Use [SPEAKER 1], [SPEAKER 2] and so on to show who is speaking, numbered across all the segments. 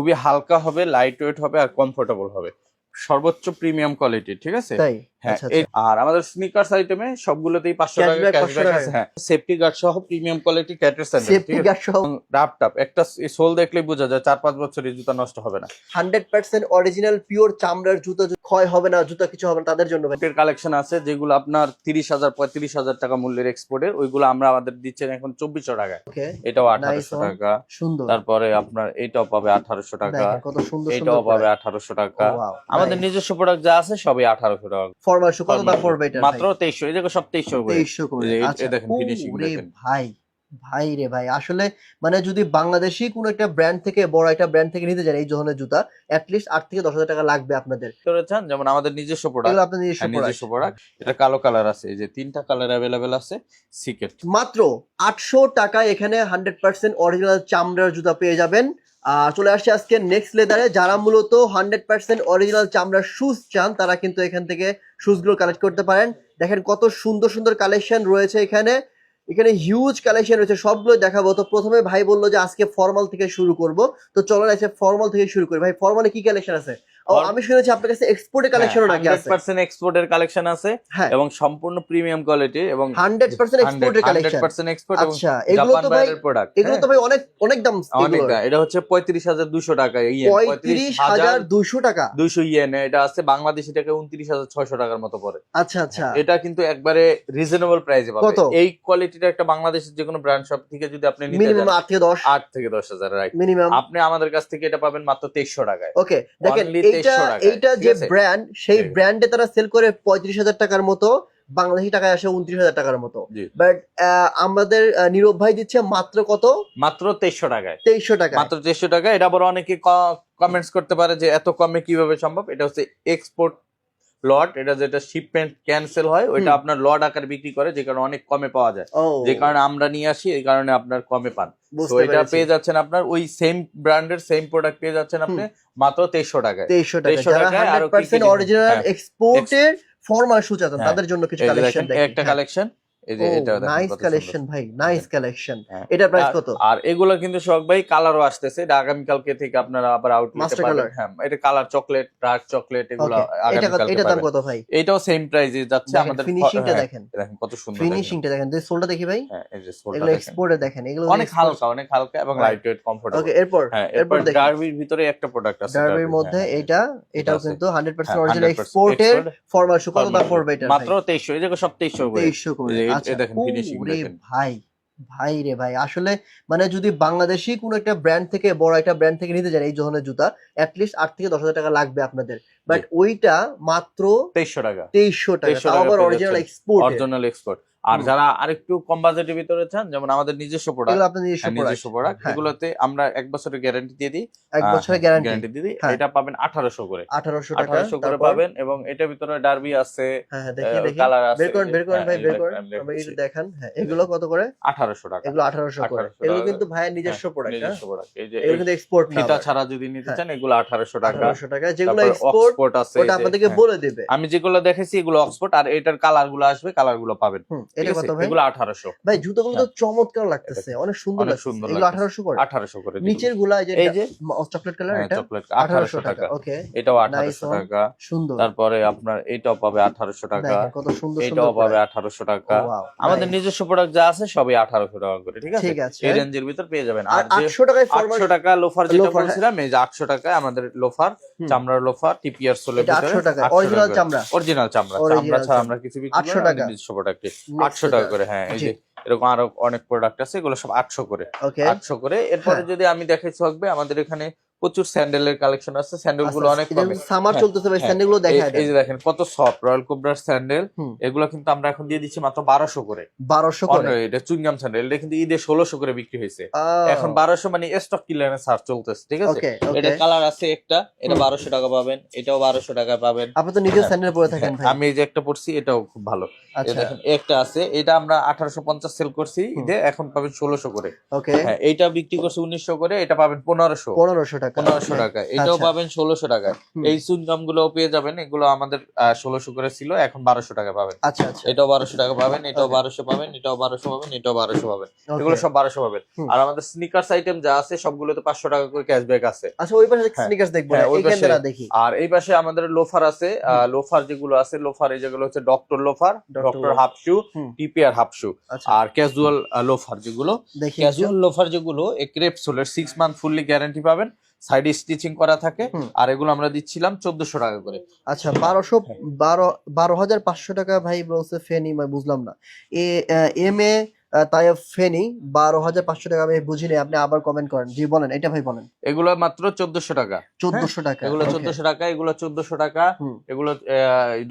[SPEAKER 1] খুবই হালকা হবে লাইট ওয়েট হবে আর কমফোর্টেবল হবে। সর্বোচ্চ প্রিমিয়াম কোয়ালিটি ঠিক আছে?
[SPEAKER 2] তাই।
[SPEAKER 1] হ্যাঁ
[SPEAKER 2] আচ্ছা,
[SPEAKER 1] আর আমাদের স্নিকার্স আইটেমে সবগুলোতেই পাঁচশো টাকা ক্যাশব্যাক আছে। হ্যাঁ সেফটি গার্ড সহ প্রিমিয়াম কোয়ালিটি ক্যাটের স্যান্ডেল
[SPEAKER 2] সেফটি গার্ড সহ।
[SPEAKER 1] রাপ টাপ একটা সোল দেখলেই বোঝা যায় চার পাঁচ বছর এই জুতা নষ্ট হবে না।
[SPEAKER 2] হান্ড্রেড পার্সেন্ট অরিজিনাল পিওর চামড়ার জুতো ক্ষয় হবে না জুতা কিছু হবে না তাদের জন্য
[SPEAKER 1] এর কালেকশন আছে যেগুলো আপনার তিরিশ হাজার পঁয়ত্রিশ হাজার টাকা মূল্যের এক্সপোর্টের ওইগুলো আমরা আমাদের দিচ্ছেন এখন চব্বিশশো টাকায়। এটাও আঠারোশো টাকা।
[SPEAKER 2] সুন্দর।
[SPEAKER 1] তারপরে আপনার এটাও পাবে আঠারোশো টাকা। এটাও পাবে আঠারোশো টাকা। আমাদের নিজস্ব প্রোডাক্ট যা আছে সবই আঠারোশো টাকা।
[SPEAKER 2] ফরমাল শু কত দাম পড়বে এটা
[SPEAKER 1] মাত্র তেইশশো এই দেখো সব তেইশশো করে।
[SPEAKER 2] তেইশশো করে আচ্ছা।
[SPEAKER 1] দেখেন,
[SPEAKER 2] ওরে
[SPEAKER 1] দেখেন।
[SPEAKER 2] ভাই ভাই রে ভাই আসলে মানে যদি বাংলাদেশি কোনো একটা ব্র্যান্ড থেকে বড় একটা ব্র্যান্ড থেকে নিতে যান এই ধরনের জুতা অ্যাটলিস্ট আট থেকে দশ হাজার টাকা লাগবে আপনাদের।
[SPEAKER 1] করেছেন যেমন আমাদের নিজস্ব প্রোডাক্ট
[SPEAKER 2] এগুলো আপনাদের নিজস্ব
[SPEAKER 1] প্রোডাক্ট এটা কালো কালার আছে এই যে তিনটা কালার অ্যাভেলেবেল আছে সিকেট
[SPEAKER 2] মাত্র আটশো টাকায় এখানে হান্ড্রেড পার্সেন্ট অরিজিনাল চামড়ার জুতা পেয়ে যাবেন। চলে আসছে আজকে নেক্সট লেদারে যারা মূলত হান্ড্রেড পার্সেন্ট অরিজিনাল চামড়ার শুজ চান, তারা কিন্তু এখান থেকে শুজগুলো কালেক্ট করতে পারেন। দেখেন কত সুন্দর সুন্দর কালেকশন রয়েছে এখানে। এখানে হিউজ কালেকশন রয়েছে সবগুলো দেখাবো। তো প্রথমে ভাই বলল যে আজকে ফর্মাল থেকে শুরু করব। তো চলো না ফর্মাল থেকে শুরু করি। ভাই ফর্মালে কি কালেকশন আছে? আমি শুনেছি আপনার কাছে এক্সপোর্টের কালেকশনও নাকি আছে?
[SPEAKER 1] পার্সেন্ট এক্সপোর্টের কালেকশন আছে
[SPEAKER 2] হ্যাঁ।
[SPEAKER 1] এবং সম্পূর্ণ প্রিমিয়াম কোয়ালিটি এবং
[SPEAKER 2] হান্ড্রেড পার্সেন্ট এক্সপোর্টের কালেকশন
[SPEAKER 1] পার্সেন্ট এক্সপোর্ট এবং
[SPEAKER 2] আচ্ছা এগুলো
[SPEAKER 1] জাপান
[SPEAKER 2] তো ভাই
[SPEAKER 1] বাইরের প্রোডাক্ট
[SPEAKER 2] এগুলো তো ভাই অনেক অনেক দাম
[SPEAKER 1] অনেক দাম। এটা হচ্ছে পঁয়ত্রিশ হাজার দুশো টাকা ইয়েন
[SPEAKER 2] পঁয়ত্রিশ হাজার দুশো টাকা।
[SPEAKER 1] দুশো ইয়েন এটা আছে বাংলাদেশি টাকা উনত্রিশ হাজার ছয়শো টাকার মতো পড়ে।
[SPEAKER 2] আচ্ছা আচ্ছা।
[SPEAKER 1] এটা কিন্তু একবারে রিজনেবল প্রাইসে এই কোয়ালিটিটা একটা বাংলাদেশের যে কোনো ব্র্যান্ড শপ থেকে যদি আপনি নিতে
[SPEAKER 2] মিনিমাম
[SPEAKER 1] চান
[SPEAKER 2] আট থেকে দশ?
[SPEAKER 1] আট থেকে দশ হাজার রাইট
[SPEAKER 2] মিনিমাম
[SPEAKER 1] আপনি আমাদের কাছ থেকে এটা পাবেন মাত্র তেইশশো টাকায়।
[SPEAKER 2] ওকে দেখেন এইটা এইটা যে ব্র্যান্ড সেই ব্র্যান্ডে তারা সেল করে পঁয়ত্রিশ হাজার টাকার মতো বাংলাদেশি টাকায় আসে উনত্রিশ হাজার টাকার মতো। বাট আমাদের নিরব নীরব ভাই দিচ্ছে মাত্র কত?
[SPEAKER 1] মাত্র তেইশশো টাকায়।
[SPEAKER 2] তেইশশো টাকা
[SPEAKER 1] মাত্র তেইশশো টাকা এটা আবার অনেকে কমেন্টস করতে পারে যে এত কমে কীভাবে সম্ভব? এটা হচ্ছে এক্সপোর্ট লট এটা যেটা শিপমেন্ট ক্যান্সেল হয় ওইটা আপনার লট আকার বিক্রি করে যে কারণে অনেক কমে পাওয়া যায়। যে কারণে আমরা নিয়ে আসি এই কারণে আপনার কমে পান। তো এটা পেয়ে যাচ্ছেন আপনার ওই সেম ব্র্যান্ডের সেম প্রোডাক্ট পেয়ে যাচ্ছেন আপনি মাত্র তেইশশো টাকায়।
[SPEAKER 2] তেইশশো টাকা
[SPEAKER 1] 2300
[SPEAKER 2] যারা
[SPEAKER 1] টাকায়
[SPEAKER 2] অরিজিনাল। এক্সপোর্টের ফর্মাল
[SPEAKER 1] সুচাতন।
[SPEAKER 2] তাদের জন্য কিছু কালেকশন
[SPEAKER 1] একটা কালেকশন এই যে এটা
[SPEAKER 2] নাইস কালেকশন ভাই নাইস কালেকশন
[SPEAKER 1] হ্যাঁ।
[SPEAKER 2] এটা প্রাইস কত?
[SPEAKER 1] আর এগুলো কিন্তু শখ ভাই কালারও আসতেছে। এটা আগামীকালকে থেকে আপনারা আবার আউটলেটে পাবেন। হ্যাঁ এটা কালার চকলেট ডার্ক চকলেট এগুলো
[SPEAKER 2] Okay, এটা এটা দাম কত ভাই?
[SPEAKER 1] এটাও সেম প্রাইসে যাচ্ছে আমাদের
[SPEAKER 2] ফিনিশিংটা
[SPEAKER 1] হ্যাঁ,
[SPEAKER 2] দেখেন।
[SPEAKER 1] দেখেন কত সুন্দর
[SPEAKER 2] ফিনিশিংটা দেখেন। যে সোলটা দেখি ভাই?
[SPEAKER 1] হ্যাঁ এই যে সোলটা
[SPEAKER 2] এগুলো এক্সপোর্টে দেখেন এগুলো
[SPEAKER 1] অনেক হালকা অনেক হালকা এবং লাইট ওয়েট কমফোর্টেবল
[SPEAKER 2] ওকে এরপর
[SPEAKER 1] হ্যাঁ
[SPEAKER 2] এরপর
[SPEAKER 1] এরপর ডার্বির ভিতরে একটা প্রোডাক্ট আছে
[SPEAKER 2] ডার্বির মধ্যে
[SPEAKER 1] হ্যাঁ,
[SPEAKER 2] এটা এটাও কিন্তু হান্ড্রেড পার্সেন্ট
[SPEAKER 1] হ্যাঁ,
[SPEAKER 2] অরিজিনাল
[SPEAKER 1] 100%
[SPEAKER 2] এক্সপোর্টের ফরমাল শু কত দাম পড়বে এটা
[SPEAKER 1] মাত্র তেইশশো এই দেখো সব তেইশশো করে।
[SPEAKER 2] তেইশশো করে আচ্ছা
[SPEAKER 1] দেখেন দেখেন।
[SPEAKER 2] ভাই ভাই রে ভাই আসলে মানে যদি বাংলাদেশি কোনো একটা ব্র্যান্ড থেকে বড় একটা ব্র্যান্ড থেকে নিতে যান এই ধরনের জুতা অ্যাটলিস্ট আট থেকে দশ হাজার টাকা লাগবে আপনাদের। বাট ওইটা মাত্র
[SPEAKER 1] তেইশশো টাকা।
[SPEAKER 2] তেইশশো টাকা
[SPEAKER 1] 2300
[SPEAKER 2] তাও
[SPEAKER 1] টাকা
[SPEAKER 2] আবার অরিজিনাল এক্সপোর্ট
[SPEAKER 1] অরিজিনাল এক্সপোর্ট আর। যারা আরেকটু কম বাজেটের ভিতরে চান যেমন আমাদের নিজস্ব প্রোডাক্ট
[SPEAKER 2] আপনার নিজস্ব প্রোডাক্ট
[SPEAKER 1] প্রোডাক্ট
[SPEAKER 2] হ্যাঁ।
[SPEAKER 1] এগুলোতে আমরা এক বছরের গ্যারান্টি দিয়ে দিই।
[SPEAKER 2] এক বছরের গ্যারান্টি
[SPEAKER 1] গ্যারান্টি দিয়ে দিই।
[SPEAKER 2] হ্যাঁ।
[SPEAKER 1] এটা পাবেন আঠারোশো করে।
[SPEAKER 2] আঠারোশো টাকা
[SPEAKER 1] আঠারোশো করে পাবেন এবং এটার ভিতরে ডার্বি আছে
[SPEAKER 2] হ্যাঁ হ্যাঁ
[SPEAKER 1] কালার আছে
[SPEAKER 2] বের করেন বের করেন
[SPEAKER 1] হ্যাঁ,
[SPEAKER 2] ভাই বের করেন। একটু দেখান হ্যাঁ এগুলো কত করে?
[SPEAKER 1] আঠারোশো টাকা।
[SPEAKER 2] এগুলো আঠারোশো করে। এগুলো। কিন্তু ভাইয়ের নিজস্ব প্রোডাক্ট হ্যাঁ
[SPEAKER 1] নিজস্ব প্রোডাক্ট এই যে
[SPEAKER 2] এগুলো কিন্তু এক্সপোর্ট না
[SPEAKER 1] ফিতা ছাড়া যদি নিতে
[SPEAKER 2] হ্যাঁ।
[SPEAKER 1] চান এগুলো আঠারোশো টাকা।
[SPEAKER 2] আঠারোশো টাকা। যেগুলো এক্সপোর্ট
[SPEAKER 1] আছে
[SPEAKER 2] ওটা আপনাদেরকে
[SPEAKER 1] হ্যাঁ।
[SPEAKER 2] বলে দেবে।
[SPEAKER 1] আমি যেগুলো দেখেছি এগুলো অক্সফোর্ড আর এটার কালারগুলো আসবে কালারগুলো পাবেন।
[SPEAKER 2] এটা কত ভাই?
[SPEAKER 1] এগুলো আঠারোশো।
[SPEAKER 2] ভাই জুতোগুলো তো চমৎকার লাগতেছে অনেক সুন্দর এগুলো করে?
[SPEAKER 1] আঠারোশো করে
[SPEAKER 2] নিচেরগুলা এই যে? চকলেট কালার
[SPEAKER 1] হ্যাঁ,
[SPEAKER 2] এটা? টাকা। ওকে।
[SPEAKER 1] এটাও আঠারোশো
[SPEAKER 2] one.
[SPEAKER 1] টাকা।
[SPEAKER 2] সুন্দর।
[SPEAKER 1] তারপরে আপনার এটাও পাবে আঠারোশো টাকা।
[SPEAKER 2] কত সুন্দর
[SPEAKER 1] এটাও পাবে
[SPEAKER 2] product।
[SPEAKER 1] আঠারোশো টাকা।
[SPEAKER 2] Oh,
[SPEAKER 1] আমাদের নিজস্ব প্রোডাক্ট যা আছে সবই আঠারোশো টাকা করে ঠিক আছে? এই রেঞ্জের ভিতর পেয়ে যাবেন।
[SPEAKER 2] আর টাকায়
[SPEAKER 1] টাকা লোফার যেটা
[SPEAKER 2] হ্যাঁ।
[SPEAKER 1] বলছিলাম এই যে আটশো টাকায় আমাদের লোফার চামড়ার লোফার টিপিআর
[SPEAKER 2] আটশো টাকা। অরিজিনাল চামড়া।
[SPEAKER 1] অরিজিনাল চামড়া। চামড়া ছাড়া আমরা কিছু বিক্রি
[SPEAKER 2] 800
[SPEAKER 1] করি না,
[SPEAKER 2] টাকা।
[SPEAKER 1] নিজস্ব প্রোডাক্টে আটশো টাকা করে হ্যাঁ এই যে এরকম আরও অনেক প্রোডাক্ট আছে এগুলো সব আটশো করে। আটশো করে। এরপরে
[SPEAKER 2] হ্যাঁ।
[SPEAKER 1] যদি আমি দেখাই থাকবে আমাদের এখানে প্রচুর স্যান্ডেলের কালেকশন আছে স্যান্ডেলগুলো অনেক
[SPEAKER 2] সামার
[SPEAKER 1] হ্যাঁ,
[SPEAKER 2] চলতেছে ভাই
[SPEAKER 1] হ্যাঁ।
[SPEAKER 2] স্যান্ডেলগুলো দেখা
[SPEAKER 1] এই- যে দেখেন কত সফট রয়্যাল কোবরার স্যান্ডেল। এগুলো কিন্তু আমরা এখন দিয়ে দিচ্ছি মাত্র বারোশো করে।
[SPEAKER 2] বারোশো করে?
[SPEAKER 1] এটা চুইংগাম স্যান্ডেল এটা কিন্তু ঈদে ষোলোশো করে বিক্রি হয়েছে। এখন বারোশো মানে স্টক কিলারের সার চলতেছে ঠিক আছে? এটা কালার আছে একটা এটা। বারোশো টাকা পাবেন এটাও বারোশো টাকা পাবেন।
[SPEAKER 2] আপনি তো নিজের
[SPEAKER 1] হ্যাঁ,
[SPEAKER 2] স্যান্ডেল পরে থাকেন ভাই।
[SPEAKER 1] আমি এই যে একটা পড়ছি এটাও খুব ভালো।
[SPEAKER 2] আচ্ছা।
[SPEAKER 1] দেখেন একটা আছে এটা আমরা আঠারোশো পঞ্চাশ সেল করছি ঈদে এখন পাবেন ষোলোশো করে।
[SPEAKER 2] ওকে।
[SPEAKER 1] হ্যাঁ এইটা বিক্রি করছে উনিশশো করে এটা পাবেন পনেরোশো।
[SPEAKER 2] পনেরোশো টাকা। টাকা।
[SPEAKER 1] পনেরোশো. টাকা। এটাও
[SPEAKER 2] আচ্ছা।
[SPEAKER 1] পাবেন ষোলোশো টাকায়।
[SPEAKER 2] হুম।
[SPEAKER 1] এই সুইংগামগুলো পেয়ে যাবেন। এগুলো আমাদের ষোলোশো করে ছিল এখন বারোশো টাকা পাবেন।
[SPEAKER 2] আচ্ছা আচ্ছা।
[SPEAKER 1] এটাও বারোশো টাকা পাবেন এটাও. বারোশো পাবেন এটাও বারোশো পাবেন এটাও বারোশো পাবেন। এগুলো সব বারোশো পাবেন। আর আমাদের স্নিকার্স আইটেম যা আছে সবগুলোতে পাঁচশো টাকা করে ক্যাশব্যাক আছে।
[SPEAKER 2] আচ্ছা ওই পাশে
[SPEAKER 1] হ্যাঁ।
[SPEAKER 2] স্নিকার্স দেখব
[SPEAKER 1] হ্যাঁ, ওই পাশে-
[SPEAKER 2] দেখি।
[SPEAKER 1] আর এই পাশে আমাদের লোফার আছে লোফার যেগুলো আছে লোফার এই যেগুলো হচ্ছে doctor loafer doctor. Half shoe. TPR half shoe আর ক্যাজুয়াল লোফার যেগুলো ক্যাজুয়াল লোফার যেগুলো ক্রেপ সোলের সিক্স মান্থ ফুললি গ্যারান্টি পাবেন। সাইডে স্টিচিং করা থাকে আর এগুলো আমরা দিচ্ছিলাম চোদ্দশো টাকা করে।
[SPEAKER 2] আচ্ছা বারোশো
[SPEAKER 1] হ্যাঁ।
[SPEAKER 2] বারো বারো হাজার পাঁচশো টাকা ভাই বলছে ফেনি বুঝলাম না। এ এম এ তাই ফেনি বারো হাজার পাঁচশো টাকা আমি বুঝিনি আপনি আবার কমেন্ট করেন। জি বলেন এটা ভাই বলেন।
[SPEAKER 1] এগুলো মাত্র চোদ্দশো টাকা।
[SPEAKER 2] চোদ্দশো টাকা
[SPEAKER 1] এগুলো চোদ্দশো টাকা এগুলো চোদ্দশো টাকা। এগুলো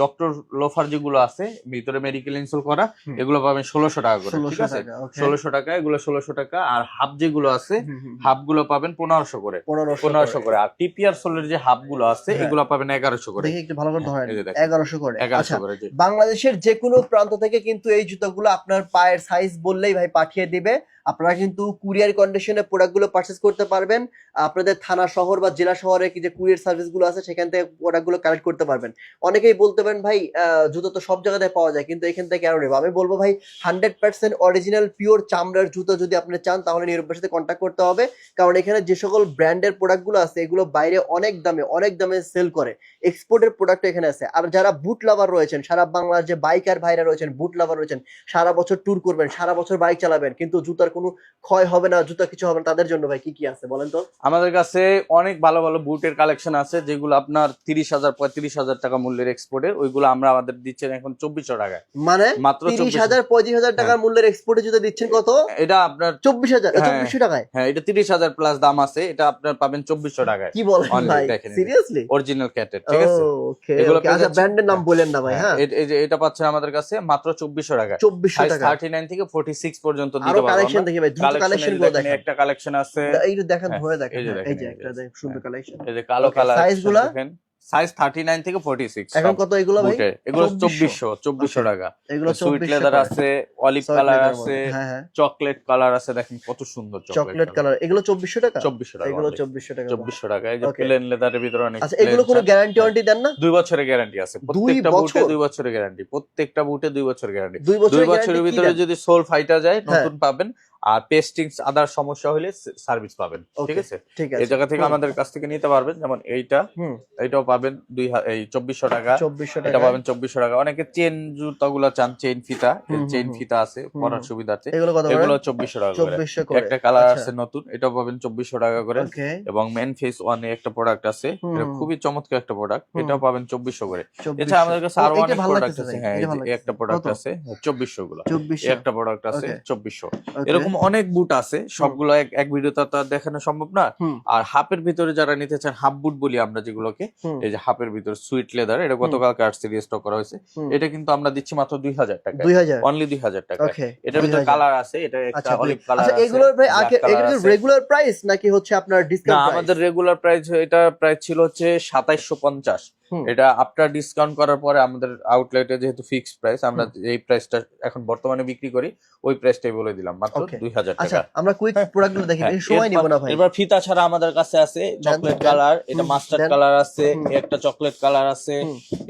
[SPEAKER 1] ডক্টর লোফার যেগুলো আছে ভিতরে মেডিকেল করা এগুলো পাবেন ষোলোশো টাকা করে ঠিক আছে? ষোলোশো টাকা এগুলো ষোলোশো টাকা আর হাফ যেগুলো আছে হাফগুলো পাবেন পনেরোশো করে।
[SPEAKER 2] পনেরোশো
[SPEAKER 1] করে। আর টিপিআর সোলের যে হাফগুলো আছে
[SPEAKER 2] হ্যাঁ।
[SPEAKER 1] এগুলো পাবেন এগারোশো করে।
[SPEAKER 2] একটু ভালো করে ধরেন
[SPEAKER 1] এই যে দেখেন।
[SPEAKER 2] এগারোশো করে।
[SPEAKER 1] এগারোশো
[SPEAKER 2] আচ্ছা
[SPEAKER 1] করে
[SPEAKER 2] বাংলাদেশের যে কোনো প্রান্ত থেকে কিন্তু এই জুতাগুলো আপনার পায়ের সাইজ বললেই ভাই পাঠিয়ে দিবে। আপনারা কিন্তু কুরিয়ার কন্ডিশনে প্রোডাক্টগুলো পারচেস করতে পারবেন। আপনাদের থানা শহর বা জেলা শহরে কি যে কুরিয়ার সার্ভিসগুলো আছে, সেখান থেকে প্রোডাক্টগুলো কালেক্ট করতে পারবেন। অনেকেই বলতে পারেন, ভাই জুতো তো সব জায়গাতে পাওয়া যায়, কিন্তু এখান থেকে কেন নেব? আমি বলব, ভাই হান্ড্রেড পার্সেন্ট অরিজিনাল পিওর চামড়ার জুতো যদি আপনি চান, তাহলে নিরবের সাথে কন্ট্যাক্ট করতে হবে। কারণ এখানে যে সকল ব্র্যান্ডের প্রোডাক্টগুলো আছে, এগুলো বাইরে অনেক দামে অনেক দামে সেল করে। এক্সপোর্টের প্রোডাক্ট এখানে আছে। আর যারা বুট লাভার রয়েছেন, সারা বাংলার যে বাইকার ভাইরা রয়েছেন বুট লাভার রয়েছেন, সারা বছর ট্যুর করবেন, সারা বছর বাইক চালাবেন, কিন্তু জুতার কোনো ক্ষয় হবে না জুতা কিছু হবে না তাদের জন্য ভাই কি কি আছে বলেন তো?
[SPEAKER 1] আমাদের কাছে অনেক ভালো ভালো বুটের কালেকশন আছে যেগুলো আপনার তিরিশ হাজার পঁয়ত্রিশ হাজার টাকা মূল্যের এক্সপোর্টের ওইগুলো আমরা আমাদের দিচ্ছেন এখন চব্বিশশো টাকায়।
[SPEAKER 2] মানে
[SPEAKER 1] মাত্র
[SPEAKER 2] তিরিশ হাজার পঁয়ত্রিশ হাজার টাকার মূল্যের এক্সপোর্টে জুতা দিচ্ছেন কত?
[SPEAKER 1] এটা আপনার
[SPEAKER 2] চব্বিশ হাজার
[SPEAKER 1] হ্যাঁ।
[SPEAKER 2] চব্বিশশো টাকায়?
[SPEAKER 1] হ্যাঁ এটা তিরিশ হাজার প্লাস দাম আছে এটা আপনার পাবেন চব্বিশশো টাকায়।
[SPEAKER 2] কি বলেন ভাই। সিরিয়াসলি
[SPEAKER 1] অরিজিনাল ক্যাটের ঠিক আছে?
[SPEAKER 2] ওকে
[SPEAKER 1] এগুলো
[SPEAKER 2] ওকে আচ্ছা ব্র্যান্ডের নাম বলেন না ভাই
[SPEAKER 1] হ্যাঁ,
[SPEAKER 2] হ্যাঁ।
[SPEAKER 1] এই যে এটা পাচ্ছেন আমাদের কাছে মাত্র চব্বিশশো টাকায়।
[SPEAKER 2] চব্বিশশো টাকা
[SPEAKER 1] থার্টি নাইন থেকে ফোর্টি সিক্স পর্যন্ত দিতে পারব
[SPEAKER 2] কালেকশন দেখি ভাই
[SPEAKER 1] Collection
[SPEAKER 2] কালেকশনগুলো
[SPEAKER 1] দেখেন, একটা কালেকশন আছে।
[SPEAKER 2] এইটা দেখেন
[SPEAKER 1] হ্যাঁ,
[SPEAKER 2] ধরে দেখেন
[SPEAKER 1] এই যে
[SPEAKER 2] হ্যাঁ, এই যে একটা দেখেন সুন্দর কালেকশন
[SPEAKER 1] এই যে কালো কালার
[SPEAKER 2] size গুলা?
[SPEAKER 1] দেখেন। সাইজ থার্টি নাইন থেকে ফোর্টি সিক্স
[SPEAKER 2] এখন কত এগুলো ভাই?
[SPEAKER 1] এগুলো
[SPEAKER 2] 2400
[SPEAKER 1] চব্বিশশো। চব্বিশশো
[SPEAKER 2] Okay.
[SPEAKER 1] টাকা।
[SPEAKER 2] এগুলো
[SPEAKER 1] সুইট লেদার আছে অলিভ কালার আছে
[SPEAKER 2] হ্যাঁ হ্যাঁ।
[SPEAKER 1] চকলেট কালার আছে দেখেন কত সুন্দর
[SPEAKER 2] চকলেট কালার এগুলো চব্বিশশো টাকা?
[SPEAKER 1] চব্বিশশো টাকা
[SPEAKER 2] এগুলো
[SPEAKER 1] only।
[SPEAKER 2] চব্বিশশো টাকা।
[SPEAKER 1] চব্বিশশো টাকা। এই যে. প্লেন লেদারের ভিতরে অনেক
[SPEAKER 2] আচ্ছা এগুলো কোনো গ্যারান্টি ওয়ারেন্টি দেন না?
[SPEAKER 1] দুই বছরের গ্যারান্টি আছে। প্রত্যেকটা বুটে? দুই বছরের গ্যারান্টি প্রত্যেকটা বুটে দুই বছরের গ্যারান্টি
[SPEAKER 2] দুই বছরের
[SPEAKER 1] ভিতরে যদি সোল ফাইটা যায়
[SPEAKER 2] হ্যাঁ।
[SPEAKER 1] নতুন পাবেন আর পেস্টিংস আদার সমস্যা হলে সার্ভিস পাবেন ঠিক আছে?
[SPEAKER 2] ঠিক আছে।
[SPEAKER 1] এই জায়গা থেকে আমাদের কাছ থেকে নিতে পারবেন যেমন এইটা এইটাও পাবেন দুই এই চব্বিশশো টাকা।
[SPEAKER 2] চব্বিশশো
[SPEAKER 1] এটা
[SPEAKER 2] টাকা।
[SPEAKER 1] পাবেন চব্বিশশো টাকা। অনেকে চেন জুতাগুলো চান চেন ফিতা চেন ফিতা আছে পরার
[SPEAKER 2] হুম।
[SPEAKER 1] সুবিধাতে
[SPEAKER 2] এগুলো
[SPEAKER 1] চব্বিশশো টাকা করে। একটা কালার
[SPEAKER 2] আচ্ছা।
[SPEAKER 1] আছে নতুন এটাও পাবেন চব্বিশশো টাকা করে। এবং মেন ফেস ওয়ান একটা প্রোডাক্ট আছে এটা খুবই চমৎকার একটা প্রোডাক্ট এটাও পাবেন চব্বিশশো করে। এছাড়া আমাদের কাছে
[SPEAKER 2] আরও
[SPEAKER 1] অনেক প্রোডাক্ট আছে হ্যাঁ
[SPEAKER 2] এটা
[SPEAKER 1] এই
[SPEAKER 2] ভালো
[SPEAKER 1] যে একটা প্রোডাক্ট আছে চব্বিশশো গুলো। একটা প্রোডাক্ট আছে চব্বিশশো।
[SPEAKER 2] Okay.
[SPEAKER 1] এরকম অনেক বুট আছে। সবগুলো এক এক ভিডিওতে তো দেখানো সম্ভব না। আর হাফের ভিতরে যারা নিতে চান হাফ বুট বলি আমরা যেগুলোকে এই যে হাফের ভিতরে সুইট লেদার এটা গতকাল কার সিরিজ স্টক করা হয়েছে। এটা কিন্তু আমরা দিচ্ছি মাত্র দুই হাজার টাকা
[SPEAKER 2] দুই হাজার।
[SPEAKER 1] অনলি দুই হাজার টাকা এটার ভিতরে কালার আছে এটা একটা
[SPEAKER 2] আচ্ছা
[SPEAKER 1] অলিভ কালার
[SPEAKER 2] আচ্ছা
[SPEAKER 1] আছে
[SPEAKER 2] এগুলোর ভাই আগে এগুলো রেগুলার প্রাইস নাকি হচ্ছে আপনার
[SPEAKER 1] না
[SPEAKER 2] ডিসকাউন্ট
[SPEAKER 1] আমাদের রেগুলার প্রাইস এটা প্রাইস ছিল হচ্ছে সাতাইশশো পঞ্চাশ। এটা আফটার ডিসকাউন্ট করার পরে আমাদের আউটলেটে যেহেতু ফিক্সড প্রাইস আমরা এই প্রাইসটা এখন বর্তমানে বিক্রি করি ওই প্রাইসটাই বলে দিলাম মাত্র. দুই হাজার
[SPEAKER 2] আচ্ছা
[SPEAKER 1] টাকা।
[SPEAKER 2] আমরা কুইক প্রোডাক্টগুলো দেখি
[SPEAKER 1] হ্যাঁ,
[SPEAKER 2] সময় নিব না ভাই।
[SPEAKER 1] এবার ফিতা ছাড়া আমাদের কাছে আছে চকলেট কালার এটা মাস্টার্ড কালার আছে একটা চকলেট কালার আছে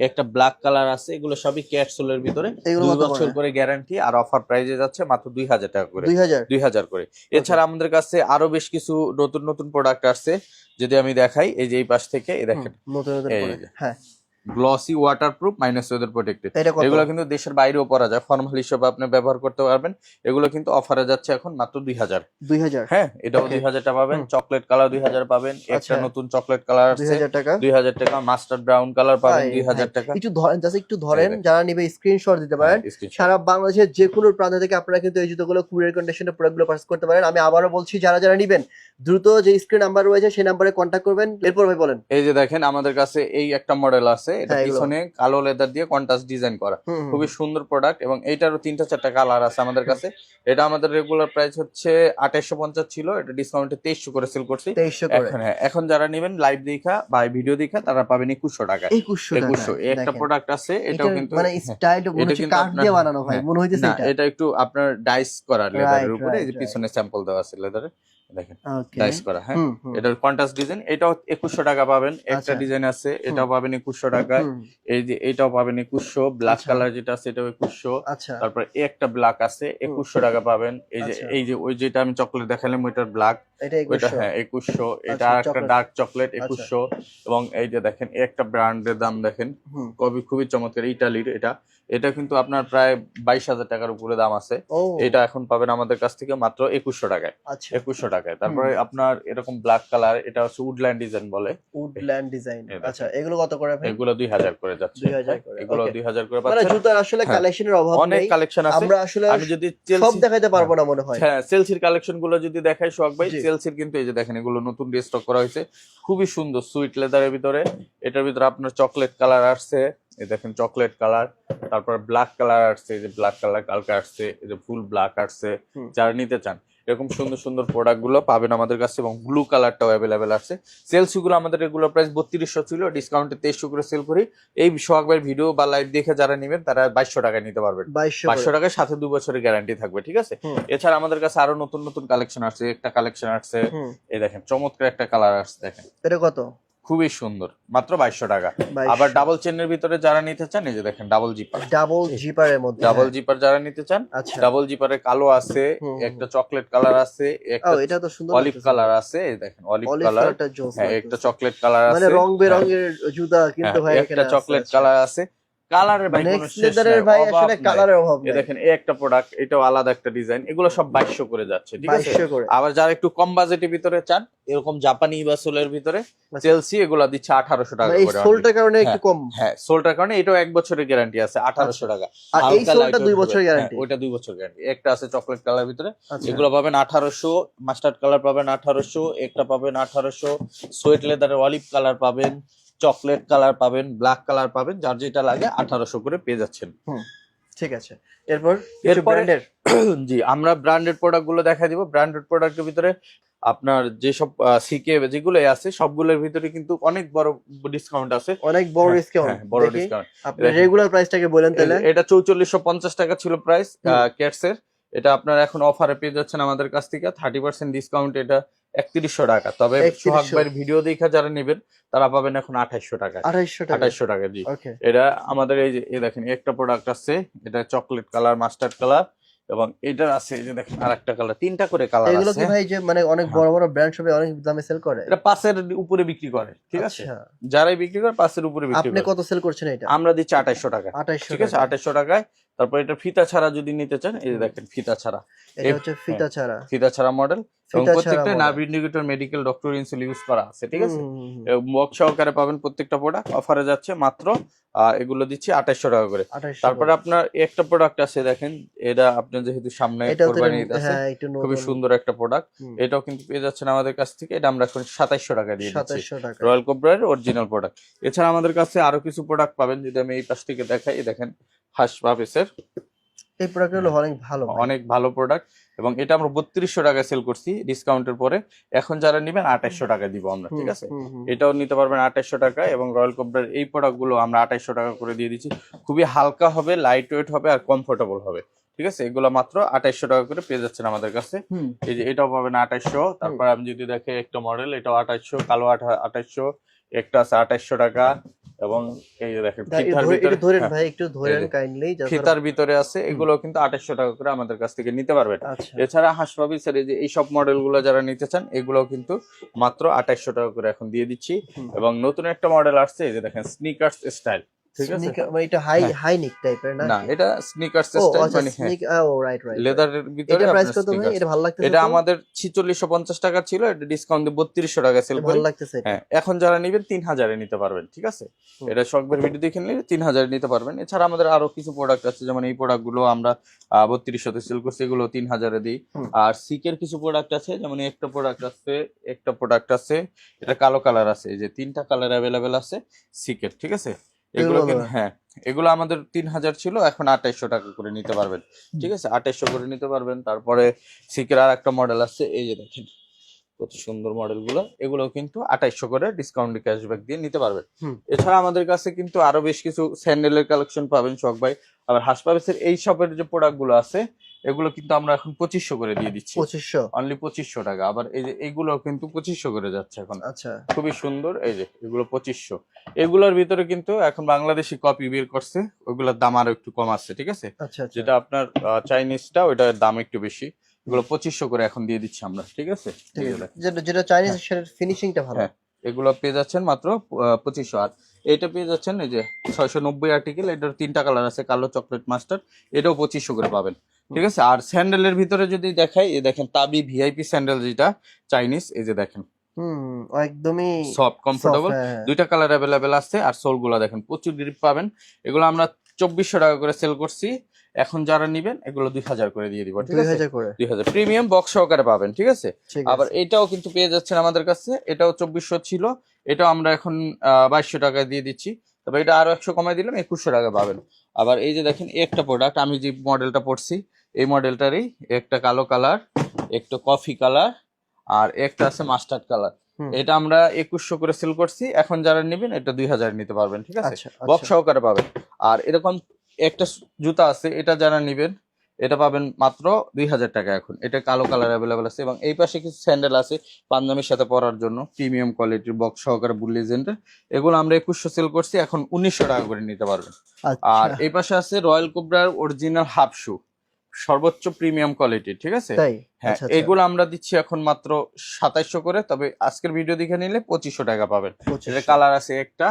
[SPEAKER 1] একটা ব্ল্যাক কালার আছে এগুলো সবই ক্যাটসোলের ভিতরে। দুই বছর
[SPEAKER 2] করে?
[SPEAKER 1] গ্যারান্টি আর অফার প্রাইজে যাচ্ছে মাত্র দুই হাজার টাকা করে।
[SPEAKER 2] দুই হাজার?
[SPEAKER 1] করে। এছাড়া আমাদের কাছে আরও বেশ কিছু নতুন নতুন প্রোডাক্ট আসছে যদি আমি দেখাই এই যে এই পাশ থেকে এই দেখেন।
[SPEAKER 2] নতুন নতুন
[SPEAKER 1] এই
[SPEAKER 2] করে
[SPEAKER 1] যে।
[SPEAKER 2] হ্যাঁ
[SPEAKER 1] glossy waterproof minus weather protected এগুলো কিন্তু দেশের বাইরেও পরা যায়। ফর্মাল হিসেবে আপনি ব্যবহার করতে পারবেন। এগুলো কিন্তু অফারে যাচ্ছে এখন মাত্র দুই হাজার।
[SPEAKER 2] দুই হাজার?
[SPEAKER 1] হ্যাঁ এটাও. দুই হাজারটা পাবেন। চকলেট কালার দুই হাজার পাবেন। একটা
[SPEAKER 2] আচ্ছা।
[SPEAKER 1] নতুন চকলেট কালার
[SPEAKER 2] দুই হাজার টাকা?
[SPEAKER 1] দুই হাজার টাকা। মাস্টার্ড ব্রাউন কালার পাবেন দুই হাজার। টাকা।
[SPEAKER 2] একটু ধরেন জাস্ট একটু ধরেন যারা নিবে স্ক্রিনশট দিতে পারেন।
[SPEAKER 1] হ্যাঁ,
[SPEAKER 2] সারা বাংলাদেশের যে কোনো প্রান্ত থেকে আপনারা কিন্তু এই জুতোগুলো কুরিয়ার কন্ডিশনে প্রোডাক্টগুলো পারচেজ করতে পারেন। আমি আবারও বলছি যারা যারা নিবেন দ্রুত যে স্ক্রিন নাম্বার রয়েছে সেই নাম্বারে কন্ট্যাক্ট করবেন। এরপর ভাই বলেন।
[SPEAKER 1] এই যে দেখেন আমাদের কাছে এই একটা মডেল আছে। এটা
[SPEAKER 2] হ্যাঁ,
[SPEAKER 1] পিছনে কালো লেদার দিয়ে কন্ট্রাস্ট ডিজাইন করা। খুবই সুন্দর প্রোডাক্ট এবং এইটারও তিনটা চারটা কালার আছে আমাদের কাছে। এটা আমাদের রেগুলার প্রাইস হচ্ছে আঠাইশো পঞ্চাশ ছিল এটা ডিসকাউন্টে তেইশশো করে সেল করছি। এখন হ্যাঁ এখন যারা নেবেন লাইভ দেখা বা ভিডিও দেখা তারা পাবেন একুশশো টাকা।
[SPEAKER 2] একুশশো
[SPEAKER 1] একটা প্রোডাক্ট আছে এটাও কিন্তু
[SPEAKER 2] মানে
[SPEAKER 1] এটা
[SPEAKER 2] হচ্ছে বানানো ভাই
[SPEAKER 1] হ্যাঁ,
[SPEAKER 2] মনে হইতেছে
[SPEAKER 1] না
[SPEAKER 2] এটা।
[SPEAKER 1] এটা একটু আপনার ডাইস করা লেদারের উপরে এই যে পিছনে স্যাম্পল দেওয়া আছে লেদারে দেখেন ডাইস করা হ্যাঁ? এটার কন্ট্রাস্ট ডিজাইন এটাও একুশশো টাকা পাবেন। একটা
[SPEAKER 2] আচ্ছা।
[SPEAKER 1] ডিজাইন আছে এটাও পাবেন একুশশো এই যে এটাও পাবেন একুশশো। ব্ল্যাক
[SPEAKER 2] আচ্ছা।
[SPEAKER 1] কালার যেটা আছে এটাও একুশশো।
[SPEAKER 2] আচ্ছা।
[SPEAKER 1] তারপর এই একটা ব্ল্যাক আছে একুশশো টাকা পাবেন। এই যে
[SPEAKER 2] আচ্ছা।
[SPEAKER 1] এই যে ওই যেটা আমি চকলেট দেখালাম ওইটার ব্ল্যাক ওইটা হ্যাঁ একুশশো। এটা
[SPEAKER 2] আচ্ছা,
[SPEAKER 1] একটা ডার্ক চকলেট একুশশো। এবং এই যে দেখেন এই একটা ব্র্যান্ডের দাম দেখেন। খুবই খুবই চমৎকার ইটালির এটা। এটা কিন্তু আপনার প্রায় বাইশ হাজার টাকার উপরে দাম আছে। এটা এখন পাবেন আমাদের কাছ থেকে মাত্র একুশশো টাকায়।
[SPEAKER 2] আচ্ছা।
[SPEAKER 1] একুশশো টাকায়। তারপরে আপনার এরকম ব্ল্যাক কালার এটা হচ্ছে উডল্যান্ড ডিজাইন বলে।
[SPEAKER 2] উডল্যান্ড ডিজাইন আচ্ছা এগুলো কত করে
[SPEAKER 1] এগুলো দুই হাজার করে যাচ্ছে। এগুলো দুই হাজার করে
[SPEAKER 2] মানে
[SPEAKER 1] পাচ্ছেন
[SPEAKER 2] জুতার আসলে
[SPEAKER 1] হ্যাঁ।
[SPEAKER 2] কালেকশনের অভাব
[SPEAKER 1] অনেক কালেকশন আছে।
[SPEAKER 2] আমরা আসলে
[SPEAKER 1] আমি যদি
[SPEAKER 2] সব দেখাইতে পারব না মনে হয়।
[SPEAKER 1] হ্যাঁ সেলসির কালেকশনগুলো যদি দেখাই সোহাগ ভাই
[SPEAKER 2] জি।
[SPEAKER 1] চেলসির কিন্তু এই যে দেখেন এগুলো নতুন স্টক করা হয়েছে। খুবই সুন্দর সুইট লেদারের ভিতরে। এটার ভিতরে আপনার চকলেট কালার আসছে। এই দেখেন চকলেট কালার তারপর ব্ল্যাক কালার আসছে এই যে ব্ল্যাক কালার কালকে আসছে এই যে ফুল ব্ল্যাক আসছে। যারা নিতে চান এরকম সুন্দর সুন্দর প্রোডাক্টগুলো পাবেন আমাদের কাছে এবং ব্লু কালারটাও অ্যাভেলেবেল আছে। সেলসগুলো আমাদের রেগুলার প্রাইস বত্রিশশো ছিল ডিসকাউন্টে তেইশশো করে সেল করি। এই সোহাগ ভিডিও বা লাইভ দেখে যারা নেবেন তারা বাইশশো টাকায় নিতে পারবেন।
[SPEAKER 2] বাইশশো
[SPEAKER 1] টাকায় সাথে দু বছরের গ্যারান্টি থাকবে ঠিক আছে? এছাড়া আমাদের কাছে আরও নতুন নতুন কালেকশন আসছে একটা কালেকশন আসছে। এই দেখেন চমৎকার একটা কালার আসছে দেখেন।
[SPEAKER 2] এটা কত?
[SPEAKER 1] খুবই সুন্দর। মাত্র বাইশশো টাকা। আবার ডাবল চেনের ভিতরে যারা নিতে চান এই যে দেখেন ডাবল জিপার
[SPEAKER 2] ডাবল জিপার এর মধ্যে
[SPEAKER 1] ডাবল
[SPEAKER 2] হ্যাঁ।
[SPEAKER 1] জিপার যারা নিতে চান ডাবল জিপার এর কালো আছে। একটা চকলেট কালার আছে একটা
[SPEAKER 2] এটা তো সুন্দর
[SPEAKER 1] অলিভ কালার আছে এই দেখেন অলিভ কালার হ্যাঁ একটা চকলেট কালার আছে।
[SPEAKER 2] মানে রং
[SPEAKER 1] হ্যাঁ,
[SPEAKER 2] বেরঙের জুতা কিন্তু
[SPEAKER 1] হ্যাঁ,
[SPEAKER 2] ভাই
[SPEAKER 1] একটা চকলেট কালার আছে। কালারের ভাই
[SPEAKER 2] লেদারের ভাই আসলে কালারের অভাব
[SPEAKER 1] এই দেখেন এই একটা প্রোডাক্ট এটাও আলাদা একটা ডিজাইন এগুলো সব বাইশশো করে যাচ্ছে ঠিক আছে? আবার যারা একটু কম বাজেটের ভিতরে চান এরকম জাপানি বা সোলের ভিতরে
[SPEAKER 2] আচ্ছা।
[SPEAKER 1] চেলসি এগুলো দিচ্ছে আঠারোশো টাকা
[SPEAKER 2] মানে এই সোলটার কারণে একটু
[SPEAKER 1] হ্যাঁ,
[SPEAKER 2] কম?
[SPEAKER 1] হ্যাঁ সোলটার কারণে এটাও এক বছরের গ্যারান্টি আছে আঠারোশো টাকা।
[SPEAKER 2] আর এই সোলটা দুই
[SPEAKER 1] weight
[SPEAKER 2] বছর
[SPEAKER 1] হবে।
[SPEAKER 2] গ্যারান্টি
[SPEAKER 1] হ্যাঁ, ওইটা দুই বছর গ্যারান্টি একটা আছে চকলেট কালার ভিতরে
[SPEAKER 2] আচ্ছা।
[SPEAKER 1] এগুলো পাবেন আঠারোশো মাস্টার্ড কালার পাবেন আঠারোশো একটা পাবেন আঠারোশো সোয়েট লেদারের অলিভ কালার পাবেন চকলেট কালার পাবেন ব্ল্যাক কালার পাবেন যার যেটা লাগে আঠারোশো করে পেয়ে যাচ্ছেন।
[SPEAKER 2] ঠিক আছে। এরপর ব্র্যান্ডের
[SPEAKER 1] জি আমরা ব্র্যান্ডেড প্রোডাক্টগুলো দেখা দিব। ব্র্যান্ডেড প্রোডাক্টের ভিতরে আপনার যেসব সিকে যেগুলো আছে সবগুলোর ভিতরে কিন্তু অনেক বড় ডিসকাউন্ট আছে।
[SPEAKER 2] অনেক বড়
[SPEAKER 1] হ্যাঁ,
[SPEAKER 2] ডিসকাউন্ট
[SPEAKER 1] হ্যাঁ, বড় ডিসকাউন্ট
[SPEAKER 2] আপনি। রেগুলার প্রাইসটাকে বলেন তাহলে।
[SPEAKER 1] এটা চৌচল্লিশশো পঞ্চাশ টাকা ছিল প্রাইস। ক্যাটস এটা আপনার এখন অফারে পেয়ে যাচ্ছেন আমাদের কাছ থেকে। থার্টি পার্সেন্ট ডিসকাউন্ট এটা একত্রিশশো টাকা। তবে
[SPEAKER 2] 3100
[SPEAKER 1] সোহাগ ভাইয়ের ভিডিও দেখে যারা নেবেন তারা পাবেন এখন আঠাইশশো টাকা
[SPEAKER 2] আঠাইশশো টাকা।
[SPEAKER 1] আঠাইশশো টাকা জি। এটা আমাদের এই যে দেখেন একটা প্রোডাক্ট আছে এটা চকলেট কালার মাস্টার্ড কালার এবং এটার আছে যে দেখেন আর একটা কালার তিনটা করে কালার
[SPEAKER 2] এগুলো কি ভাই যে মানে অনেক
[SPEAKER 1] হ্যাঁ।
[SPEAKER 2] বড় বড় ব্র্যান্ড সবে অনেক দামে সেল করে?
[SPEAKER 1] এটা পাঁচের উপরে বিক্রি করে ঠিক আছে?
[SPEAKER 2] আচ্ছা।
[SPEAKER 1] যারাই বিক্রি করে পাঁচের উপরে বিক্রি করে।
[SPEAKER 2] আপনি কত সেল করছেন এটা?
[SPEAKER 1] আমরা দিচ্ছি আঠাইশশো টাকা।
[SPEAKER 2] আঠাইশশো
[SPEAKER 1] ঠিক আছে? আঠাইশশো টাকায় তারপর এটা ফিতা ছাড়া যদি নিতে চান এই দেখেন ফিতা ছাড়া।
[SPEAKER 2] এটা হচ্ছে ফিতা ছাড়া।
[SPEAKER 1] ফিতা ছাড়া মডেল এবং প্রত্যেকটা। Nerve indicator medical doctor insole use করা আছে ঠিক আছে। বক্স সহকারে পাবেন প্রত্যেকটা প্রোডাক্ট অফারে যাচ্ছে মাত্র এগুলো দিচ্ছি আঠাইশশো টাকা করে।
[SPEAKER 2] 2800
[SPEAKER 1] তারপরে আপনার একটা প্রোডাক্ট আছে দেখেন এটা আপনার যেহেতু সামনে কোরবানি ঈদ আছে
[SPEAKER 2] হ্যাঁ
[SPEAKER 1] খুবই সুন্দর একটা প্রোডাক্ট এটাও কিন্তু পেয়ে যাচ্ছেন আমাদের কাছ থেকে এটা আমরা এখন সাতাইশশো টাকা দিয়ে দিচ্ছি। রয়্যাল কোবরার অরিজিনাল প্রোডাক্ট এছাড়া আমাদের কাছে আরও কিছু প্রোডাক্ট পাবেন যদি আমি এই পাশ থেকে দেখাই দেখেন হাস পাপিসের
[SPEAKER 2] এই প্রোডাক্টগুলো অনেক ভালো
[SPEAKER 1] অনেক ভালো প্রোডাক্ট এবং এটা আমরা বত্রিশশো টাকায় সেল করছি ডিসকাউন্টের পরে। এখন যারা নেবেন আঠাইশশো টাকা দিব আমরা ঠিক আছে। এটাও নিতে পারবেন আঠাইশশো টাকা এবং রয়্যাল কোবরার এই প্রোডাক্টগুলো আমরা আঠাইশশো টাকা করে দিয়ে দিচ্ছি। খুবই হালকা হবে লাইট ওয়েট হবে আর কমফোর্টেবল হবে ঠিক আছে? এগুলো মাত্র আঠাইশশো টাকা করে পেয়ে যাচ্ছেন আমাদের কাছে। এই যে এটাও পাবেন আঠাইশশো। তারপর আমি যদি দেখে একটা মডেল এটাও আঠাইশশো কালো আঠাইশশো একটা আছে আঠাইশশো টাকা। এবং এই দেখেন ফিতার ভিতরে
[SPEAKER 2] ধরেন
[SPEAKER 1] হ্যাঁ,
[SPEAKER 2] ভাই একটু ধরেন কাইন্ডলি
[SPEAKER 1] ফিতার ভিতরে আছে এগুলো কিন্তু 2800 টাকা করে আমাদের কাছ থেকে নিতে পারবেন।
[SPEAKER 2] আচ্ছা।
[SPEAKER 1] এছাড়া হাসপাবিসের এই যে এইসব মডেলগুলো যারা নিতে চান এগুলো কিন্তু মাত্র 2800 টাকা করে এখন দিয়ে দিচ্ছি। এবং নতুন একটা মডেল আসছে এই যে দেখেন স্নিকার্স স্টাইল ঠিক আছে?
[SPEAKER 2] মানে এটা হাই
[SPEAKER 1] হ্যাঁ।
[SPEAKER 2] হাই নিক টাইপের না?
[SPEAKER 1] না এটা স্নিকার্স
[SPEAKER 2] ও
[SPEAKER 1] মানে
[SPEAKER 2] ও রাইট রাইট
[SPEAKER 1] লেদারের ভিতরে
[SPEAKER 2] এটা প্রাইস কত ভাই? এটা ভালো লাগতেছে
[SPEAKER 1] এটা আমাদের ছিচল্লিশশো পঞ্চাশ টাকা ছিল এটা ডিসকাউন্ট দিয়ে টাকা সেল
[SPEAKER 2] ভালো লাগতেছে
[SPEAKER 1] হ্যাঁ এখন যারা নেবেন তিন হাজারে নিতে পারবেন ঠিক আছে? এটা শখবের ভিডিও দেখে নিলে তিন হাজারে নিতে পারবেন। এছাড়া আমাদের আরও কিছু প্রোডাক্ট আছে যেমন এই প্রোডাক্টগুলো আমরা বত্রিশশোতে সেল করছি এগুলো তিন হাজারে দিই। আর সিকের কিছু প্রোডাক্ট আছে যেমন একটা প্রোডাক্ট আছে একটা প্রোডাক্ট আছে এটা কালো কালার আছে এই যে তিনটা কালার অ্যাভেলেবেল আছে সিকের ঠিক আছে? এগুলো। হ্যাঁ এগুলো আমাদের তিন হাজার ছিল এখন আঠাইশশো টাকা করে নিতে পারবেন। ঠিক আছে? আঠাইশশো করে নিতে পারবেন। তারপরে সিকের আর একটা মডেল আছে এই যে দেখেন কত সুন্দর মডেলগুলো। এগুলো কিন্তু আঠাইশশো করে ডিসকাউন্ট ক্যাশব্যাক দিয়ে নিতে পারবেন। এছাড়া আমাদের কাছে কিন্তু আরও বেশ কিছু স্যান্ডেলের কালেকশন পাবেন শখ ভাই। আবার হাসপাবেসের এই শপের যে প্রোডাক্টগুলো আছে এগুলো কিন্তু আমরা এখন পঁচিশশো করে দিয়ে দিচ্ছি।
[SPEAKER 2] পঁচিশশো?
[SPEAKER 1] অনলি পঁচিশশো টাকা। আবার এই যে এইগুলো কিন্তু পঁচিশশো করে যাচ্ছে এখন।
[SPEAKER 2] আচ্ছা।
[SPEAKER 1] খুবই সুন্দর। এই যে এগুলো পঁচিশশো। এগুলোর ভিতরে কিন্তু এখন বাংলাদেশি কপি বের করছে। ওইগুলোর দাম আরও একটু কম আছে ঠিক আছে?
[SPEAKER 2] আচ্ছা আচ্ছা।
[SPEAKER 1] যেটা আপনার চাইনিজটা ওইটার দাম একটু বেশি। এগুলো পঁচিশশো করে এখন দিয়ে দিচ্ছি আমরা ঠিক আছে?
[SPEAKER 2] ঠিক আছে যেটা যেটা চাইনিজ সেটার ফিনিশিংটা ভালো।
[SPEAKER 1] হ্যাঁ। এগুলো পেয়ে যাচ্ছেন মাত্র পঁচিশশো আর এটা পেয়ে যাচ্ছেন এই যে ছয়শো নব্বই আর্টিকেল এটার তিনটা কালার আছে কালো চকলেট মাস্টার এটাও পঁচিশশো করে পাবেন। ঠিক আছে? আর স্যান্ডেলের ভিতরে যদি দেখাই এই দেখেন তাবি ভিআইপি স্যান্ডেল যেটা চাইনিজ এই যে দেখেন।
[SPEAKER 2] হুম একদমই
[SPEAKER 1] সফট কমফোর্টেবল
[SPEAKER 2] হ্যাঁ,
[SPEAKER 1] দুইটা কালার অ্যাভেলেবেল আছে আর সোলগুলা দেখেন প্রচুর গ্রিপ পাবেন। এগুলো আমরা চব্বিশশো টাকা করে সেল করছি। এখন যারা নিবেন এগুলো দুই হাজার করে দিয়ে দিব ঠিক
[SPEAKER 2] দুই
[SPEAKER 1] আছে
[SPEAKER 2] হাজার
[SPEAKER 1] দুই হাজার। প্রিমিয়াম বক্স সহকারে পাবেন ঠিক আছে? আবার এটাও কিন্তু পেয়ে যাচ্ছেন আমাদের কাছে এটাও চব্বিশশো ছিল এটাও আমরা এখন বাইশশো টাকা দিয়ে দিচ্ছি। তবে এটা আরও একশো কমাই দিলাম একুশশো টাকা পাবেন। আবার এই যে দেখেন একটা প্রোডাক্ট আমি যে মডেলটা পড়ছি এই মডেলটারই একটা কালো কালার একটা কফি কালার আর একটা আছে মাস্টার্ড কালার এটা আমরা একুশশো করে সেল করছি এখন যারা নেবেন এটা দুই হাজার নিতে পারবেন ঠিক আছে?
[SPEAKER 2] আচ্ছা
[SPEAKER 1] বক্স
[SPEAKER 2] আচ্ছা।
[SPEAKER 1] সহকারে পাবেন। আর এরকম একটা জুতা আছে এটা যারা নেবেন এটা পাবেন মাত্র দুই হাজার টাকা এখন। এটা কালো কালার অ্যাভেলেবেল আছে এবং এই পাশে কিছু স্যান্ডেল আছে পাঞ্জাবির সাথে পরার জন্য প্রিমিয়াম কোয়ালিটির বক্স সহকারে বুল এগুলো আমরা একুশশো সেল করছি এখন উনিশশো টাকা করে নিতে পারবেন। আর
[SPEAKER 2] আচ্ছা
[SPEAKER 1] এই পাশে আছে রয়্যাল কোবরার অরিজিনাল হাফ শু সর্বোচ্চ প্রিমিয়াম কোয়ালিটি ঠিক আছে? হ্যাঁ
[SPEAKER 2] আচ্ছা, আচ্ছা।
[SPEAKER 1] এগুলো আমরা দিচ্ছি এখন মাত্র সাতাইশশো করে তবে আজকের ভিডিও দেখে নিলে পঁচিশশো টাকা পাবেন। এটা কালার আছে একটা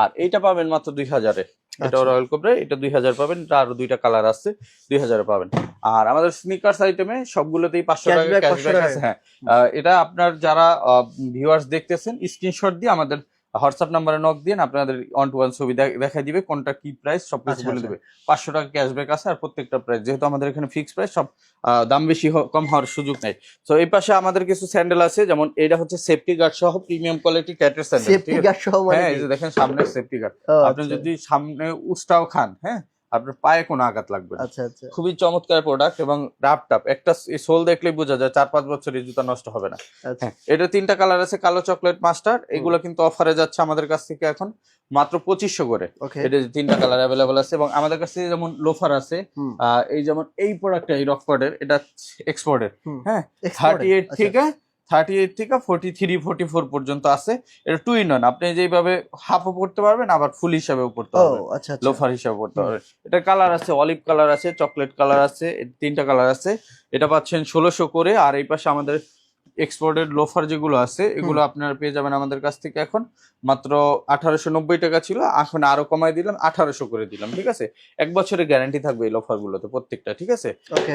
[SPEAKER 1] আর এইটা পাবেন মাত্র দুই হাজারে। এটা
[SPEAKER 2] আচ্ছা।
[SPEAKER 1] রয়্যাল কোবরা এটা দুই হাজার পাবেন এটা আরও দুইটা কালার আছে দুই হাজার পাবেন। আর আমাদের স্নিকার্স আইটেমে সবগুলোতেই পাঁচশো টাকা
[SPEAKER 2] Cashback 500
[SPEAKER 1] ক্যাশব্যাক আছে হ্যাঁ। এটা আপনার যারা ভিউয়ার্স দেখতেছেন স্ক্রিনশট দিয়ে আমাদের হোয়াটসঅ্যাপ নাম্বারে নক দিন আপনাদের ওয়ান টু ওয়ান ছবি দেখা দেখাই দিবে কোনটা কি প্রাইস সব
[SPEAKER 2] কিছু
[SPEAKER 1] বলে
[SPEAKER 2] দেবে
[SPEAKER 1] দিবে। পাঁচশো টাকা ক্যাশব্যাক আছে আর প্রত্যেকটা প্রাইস যেহেতু আমাদের এখানে ফিক্স প্রাইস সব দাম বেশি কম হওয়ার সুযোগ নেই। তো এই পাশে আমাদের কিছু স্যান্ডেল আছে যেমন এটা হচ্ছে সেফটি গার্ড সহ প্রিমিয়াম কোয়ালিটি ক্যাটের স্যান্ডেল
[SPEAKER 2] সেফটি গার্ড সহ মানে
[SPEAKER 1] হ্যাঁ এই যে দেখেন সামনে সেফটি গার্ড আপনি
[SPEAKER 2] আচ্ছা।
[SPEAKER 1] যদি সামনে উস্টাও খান হ্যাঁ আপনার পায়ে কোনো আঘাত লাগবে না।
[SPEAKER 2] আচ্ছা আচ্ছা।
[SPEAKER 1] খুবই চমৎকার প্রোডাক্ট এবং রাপ টাপ একটা সোল দেখলেই বোঝা যায় চার পাঁচ বছর এই জুতা নষ্ট হবে না।
[SPEAKER 2] আচ্ছা।
[SPEAKER 1] হ্যাঁ এটা তিনটা কালার আছে কালো চকলেট মাস্টার এগুলো কিন্তু অফারে যাচ্ছে আমাদের কাছ থেকে এখন মাত্র পঁচিশশো করে। এটা তিনটা কালার অ্যাভেলেবল আছে এবং আমাদের কাছে যেমন লোফার আছে এই যেমন এই প্রোডাক্টটা এই রকফোর্ডের এটা এক্সপোর্টের হ্যাঁ থার্টি এইট। থেকে থার্টি এইট থেকে ফোর্টি থ্রি ফোর্টি ফোর পর্যন্ত আছে। এটা টু ইন ওয়ান আপনি যেভাবে হাফও পড়তে পারবেন আবার ফুল হিসাবেও পড়তে পারবেন।
[SPEAKER 2] আচ্ছা আচ্ছা।
[SPEAKER 1] লোফার হিসাবে পড়তে পারবেন। এটা কালার আছে অলিভ কালার আছে চকলেট কালার আছে তিনটা কালার আছে। এটা পাচ্ছেন ষোলোশো করে আর এই পাশে আমাদের এক্সপোর্টেড লোফার যেগুলো আছে এগুলো আপনারা পেয়ে যাবেন আমাদের কাছ থেকে এখন। মাত্র আঠারোশো নব্বই টাকা ছিল এখন আরও কমাই দিলাম আঠারোশো করে দিলাম ঠিক আছে? এক বছরের গ্যারান্টি থাকবে এই লোফার গুলোতে প্রত্যেকটা ঠিক আছে?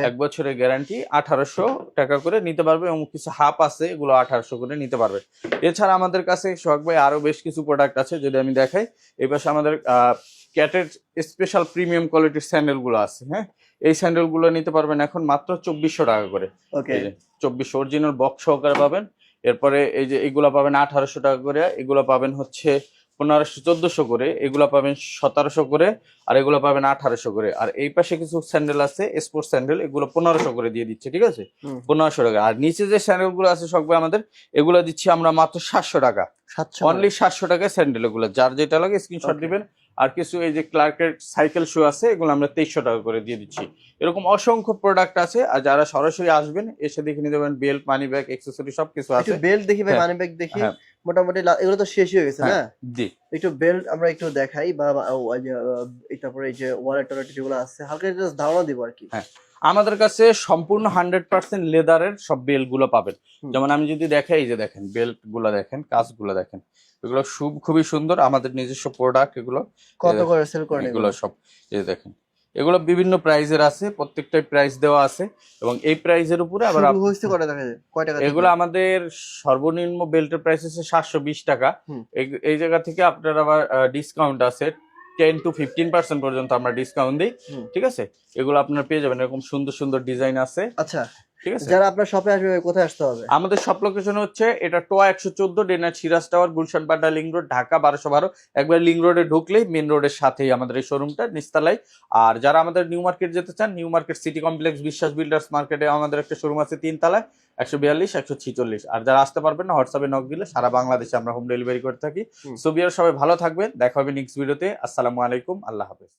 [SPEAKER 1] এক বছরের গ্যারান্টি আঠারোশো টাকা করে নিতে পারবে এবং কিছু হাফ আছে এগুলো আঠারোশো করে নিতে পারবে। এছাড়া আমাদের কাছে সোহাগ ভাই আরও বেশ কিছু প্রোডাক্ট আছে যদি আমি দেখাই এই পাশে আমাদের ক্যাটের স্পেশাল প্রিমিয়াম কোয়ালিটির স্যান্ডেলগুলো আছে হ্যাঁ? এই স্যান্ডেলগুলো নিতে পারবেন এখন মাত্র চব্বিশশো টাকা করে।
[SPEAKER 2] ওকে
[SPEAKER 1] চব্বিশশো অরিজিনাল বক্স সহকারে পাবেন। এরপরে এই যে এগুলা পাবেন আঠারোশো টাকা করে এগুলো পাবেন হচ্ছে পনেরোশো চোদ্দশো করে এগুলো পাবেন সতেরোশো করে আর এগুলো পাবেন আঠারোশো করে। আর এই পাশে কিছু স্যান্ডেল আছে স্পোর্টস স্যান্ডেল এগুলো পনেরোশো করে দিয়ে দিচ্ছে ঠিক আছে? পনেরোশো টাকা। আর নিচে যে স্যান্ডেলগুলো আছে সবগুলো আমাদের এগুলো দিচ্ছি আমরা মাত্র সাতশো টাকা।
[SPEAKER 2] সাতশো
[SPEAKER 1] অনলি সাতশো টাকায় স্যান্ডেল এগুলো। যার যেটা লাগে স্ক্রিনশট দিবেন আর কিছু এই যে ক্লার্কের সাইকেল শু আছে এগুলো আমরা তেইশশো টাকা করে দিয়ে দিচ্ছি। এরকম অসংখ্য প্রোডাক্ট আছে আর যারা সরাসরি আসবেন এসে দেখে নিতে পারেন বেল্ট মানি ব্যাগ এক্সেসরি সবকিছু আছে।
[SPEAKER 2] বেল্ট দেখি ভাই মানি ব্যাগ দেখি।
[SPEAKER 1] হ্যাঁ।
[SPEAKER 2] মোটামুটি এগুলো তো শেষ হয়ে গেছে না?
[SPEAKER 1] হ্যাঁ, জি।
[SPEAKER 2] একটু বেল্ট আমরা একটু দেখাই বা তারপরে এই যে ওয়ালেট টলেট যেগুলো আছে হালকা ধারণা দিব আর কি।
[SPEAKER 1] হ্যাঁ। আমাদের কাছে সম্পূর্ণ হান্ড্রেড পার্সেন্ট লেদারের সব বেল্টগুলো পাবেন। যেমন আমি যদি দেখাই এই যে দেখেন বেল্টগুলো দেখেন কাজ কাজগুলো দেখেন। এগুলো খুব খুবই সুন্দর। আমাদের নিজস্ব প্রোডাক্ট এগুলো
[SPEAKER 2] কত করে সেল করেন
[SPEAKER 1] এগুলো সব এই দেখেন। এগুলো বিভিন্ন প্রাইজের আছে প্রত্যেকটাই প্রাইস দেওয়া আছে এবং এই প্রাইজের উপরে আবার এগুলো আমাদের সর্বনিম্ন বেল্টের প্রাইস হচ্ছে সাতশো বিশ টাকা। এই- এই জায়গা থেকে আপনার আবার ডিসকাউন্ট আছে টেন টু ফিফটিন পার্সেন্ট পর্যন্ত আমরা ডিসকাউন্ট দিই ঠিক আছে? এগুলো আপনার পেয়ে যাবেন এরকম সুন্দর সুন্দর ডিজাইন আছে।
[SPEAKER 2] আচ্ছা।
[SPEAKER 1] ঠিক আছে?
[SPEAKER 2] যারা আপনার শপে আসবে কোথায় আসতে হবে?
[SPEAKER 1] আমাদের সব লোকেশন হচ্ছে এটা টোয়া একশো চোদ্দ ডেনা Siraj tower Gulshan পাড্ডা link road Dhaka বারোশো বারো। একবার লিং রোডে ঢুকলেই মেন রোডের সাথেই আমাদের এই শোরুমটা নিস্তালায়। আর যারা আমাদের নিউ মার্কেট যেতে চান new market city complex Biswas builders মার্কেটে আমাদের একটা শোরুম আছে তিনতলায় একশো বিয়াল্লিশ একশো ছিচল্লিশ। আর যারা আসতে পারবেন না হোয়াটসঅ্যাপে নক দিলে সারা বাংলাদেশে আমরা হোম ডেলিভারি করে থাকি।
[SPEAKER 2] হুম।
[SPEAKER 1] সো বিয়ার সবাই ভালো থাকবেন দেখা হবে নেক্সট ভিডিওতে আসসালামু আলাইকুম আল্লাহ হাফেজ।